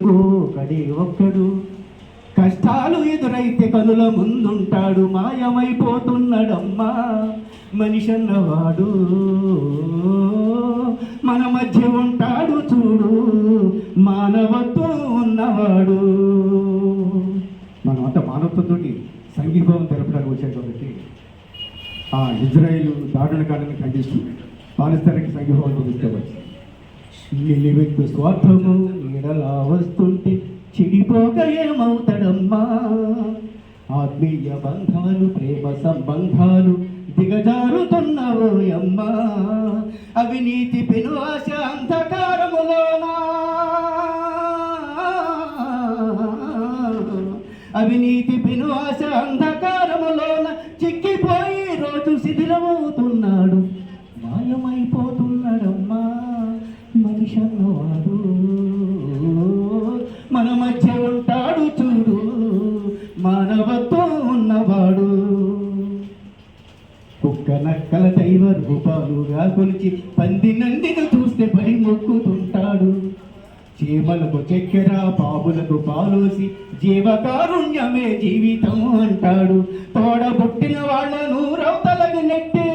ఒకడే ఒక్కడు కష్టాలు ఎదురైతే కనుల ముందుంటాడు మాయమైపోతున్నాడమ్మా. మనిషి అన్నవాడు మన మధ్య ఉంటాడు చూడు మానవత్వం ఉన్నవాడు. మనం అంత మానవత్వంతో సంఘీభావం తెలపడానికి వచ్చాం కాబట్టి ఆ ఇజ్రాయిల్ దాడుల కాలని ఖండిస్తూ పాలిస్తానికి సంఘీభావం తీసుకోవచ్చు నిలివెట్టు స్వార్థము అలా వస్తుంటే చిడిపోక ఏమవుతాడమ్మా ఆత్మీయ బంధాలు ప్రేమ సంబంధాలు దిగజారుతున్నవో అమ్మా. అవినీతి పెను ఆశ అంధకారములోనా? అవినీతి పెను ఆశ అంధకారములోన? చిక్కిపోయి రోజు శిథిలమవుతున్నాడు. మాయమైపోతున్నాడమ్మా. మనిషి నక్కల దైవ రూపాలుగా కొలిచి పంది నందిని చూస్తే పై మొక్కుతుంటాడు చీమలకు చక్కెర పాములకు పాలోసి జీవకారుణ్యమే జీవితం అంటాడు. తోడబుట్టిన వాళ్ళను రౌతలకు నెట్టే.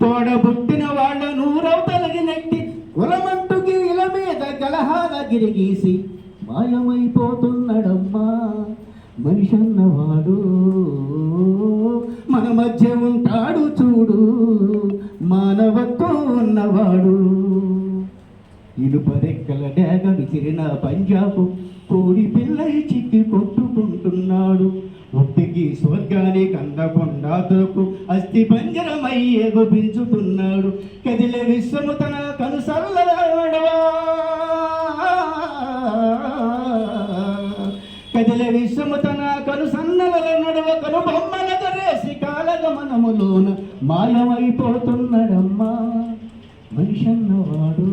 తోడబుట్టిన వాళ్ళను రౌతలకి నెట్టి కులమంటుకి ఇల మీద గలహాల గిరిగీసి మాయమైపోతుంది. దేవుడు మానవత్వం ఉన్నవాడు ఇనుపరెక్కల డేగ విసిరిన పంజాబు కోడి పిల్లై చిక్కి కొట్టుకుంటున్నాడు. ఒట్టికి స్వర్గాన్ని కందకుండా తోకు అస్థి పంజరమై ఎగుపించుతున్నాడు కదిలే విశ్వము తన కనుసల్లడవా కదిలే విశ్వము తన కనుసన్నల నడువ కను బొమ్మ కాలగమనములోన మాయమైపోతున్నాడమ్మా. మనిషి అన్నవాడు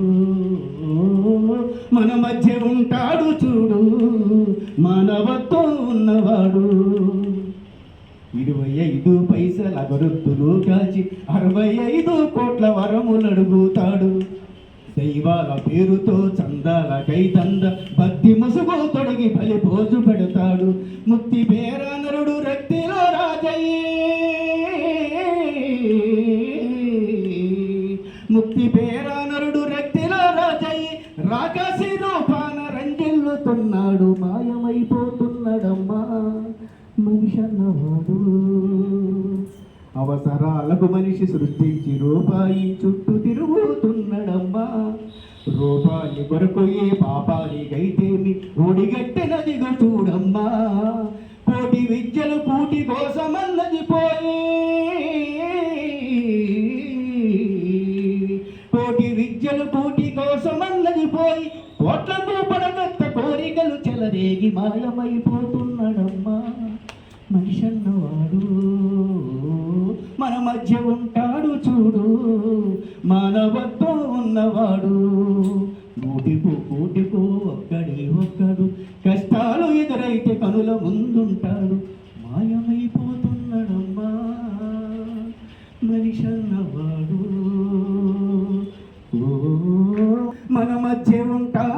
మన మధ్య ఉంటాడు చూడు. మానవత్వం ఉన్నవాడు. ఇరవై ఐదు పైసల అగరొత్తులు కాచి అరవై ఐదు కోట్ల వరములు అడుగుతాడు దైవాల పేరుతో చందాల కైతంద ముక్తి ముక్తి పేరానరుడు రక్తిలో రాజయ్యి రాకాసి రూపాన రంజిల్లుతున్నాడు మాయమైపోతున్నాడమ్మా. మనిషి అన్నవాడు. అవసరాలకు మనిషి సృష్టించి రూపాయి చుట్టూ తిరుగుతున్నాడమ్మా. రూపాయి కొరకు ఏ పాపానికైతేమి ఒడిగట్టినదిగో చూడమ్మా. కోటి విద్యలు కూటి కోసమన్నది పోయి కోసమల్లగిపోయి కోట్లందు పడనత్త కోరికలు చెలరేగి మాయమైపోతున్నాడమ్మా. మనిషన్నవాడు. మన మధ్య ఉంటాడు చూడు. మానవత్వం ఉన్నవాడు. నూటికు కోటికు ఒక్కడే ఒక్కడు. కష్టాలు ఎదురైతే కనుల ముందుంటాడు. మాయమైపోతున్నాడమ్మా. మనిషన్నవాడు. ఓ మన మధ్య ఉంటా.